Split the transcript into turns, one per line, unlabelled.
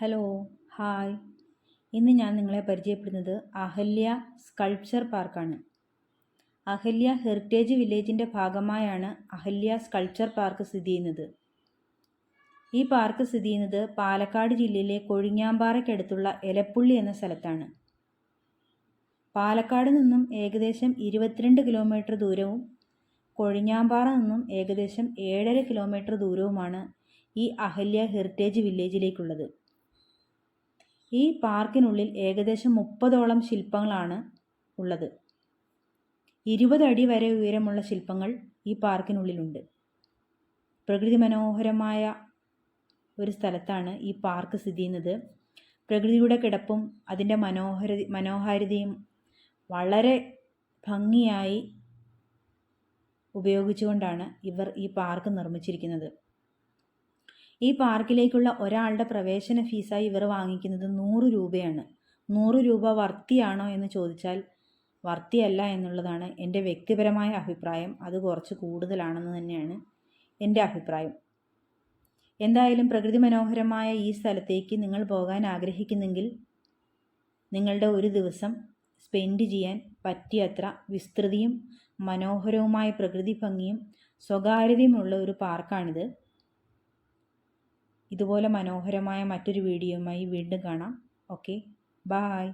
Hello hi. ഇന്ന് ഞാൻ നിങ്ങളെ പരിചയപ്പെടുന്നത് അഹല്യ സ്കൾപ്ചർ പാർക്കാണ്. അഹല്യ ഹെറിറ്റേജ് വില്ലേജിന്റെ ഭാഗമായാണ് അഹല്യ സ്കൾപ്ചർ പാർക്ക് സ്ഥിതി ചെയ്യുന്നത്. ഈ പാർക്ക് സ്ഥിതി ചെയ്യുന്നത് പാലക്കാട് ജില്ലയിലെ കൊഴിഞ്ഞാമ്പാറയ്ക്കടുത്തുള്ള എലപ്പുള്ളി എന്ന സ്ഥലത്താണ്. പാലക്കാട് നിന്നും ഏകദേശം ഇരുപത്തിരണ്ട് കിലോമീറ്റർ ദൂരവും കൊഴിഞ്ഞാമ്പാറ നിന്നും ഏകദേശം ഏഴര കിലോമീറ്റർ ദൂരവുമാണ് ഈ അഹല്യ ഹെറിറ്റേജ് വില്ലേജിലേക്കുള്ളത്. ഈ പാർക്കിനുള്ളിൽ ഏകദേശം മുപ്പതോളം ശില്പങ്ങളാണ് ഉള്ളത്. ഇരുപത് അടി വരെ ഉയരമുള്ള ശില്പങ്ങൾ ഈ പാർക്കിനുള്ളിലുണ്ട്. പ്രകൃതി മനോഹരമായ ഒരു സ്ഥലത്താണ് ഈ പാർക്ക് സ്ഥിതി ചെയ്യുന്നത്. പ്രകൃതിയുടെ കിടപ്പും അതിന്റെ മനോഹര മനോഹാരിതയും വളരെ ഭംഗിയായി ഉപയോഗിച്ചുകൊണ്ടാണ് ഇവർ ഈ പാർക്ക് നിർമ്മിച്ചിരിക്കുന്നത്. ഈ പാർക്കിലേക്കുള്ള ഒരാളുടെ പ്രവേശന ഫീസായി ഇവർ വാങ്ങിക്കുന്നത് നൂറ് രൂപയാണ്. നൂറ് രൂപ വർത്തിയാണോ എന്ന് ചോദിച്ചാൽ വർത്തിയല്ല എന്നുള്ളതാണ് എന്റെ വ്യക്തിപരമായ അഭിപ്രായം. അത് കുറച്ച് കൂടുതലാണെന്ന് തന്നെയാണ് എന്റെ അഭിപ്രായം. എന്തായാലും പ്രകൃതി മനോഹരമായ ഈ സ്ഥലത്തേക്ക് നിങ്ങൾ പോകാൻ ആഗ്രഹിക്കുന്നെങ്കിൽ നിങ്ങളുടെ ഒരു ദിവസം സ്പെൻഡ് ചെയ്യാൻ പറ്റിയത്ര വിസ്തൃതിയും മനോഹരവുമായ പ്രകൃതി ഭംഗിയും സ്വകാര്യതയുമുള്ള ഒരു പാർക്കാണിത്. ഇതുപോലെ മനോഹരമായ മറ്റൊരു വീഡിയോയുമായി വീണ്ടും കാണാം. Okay bye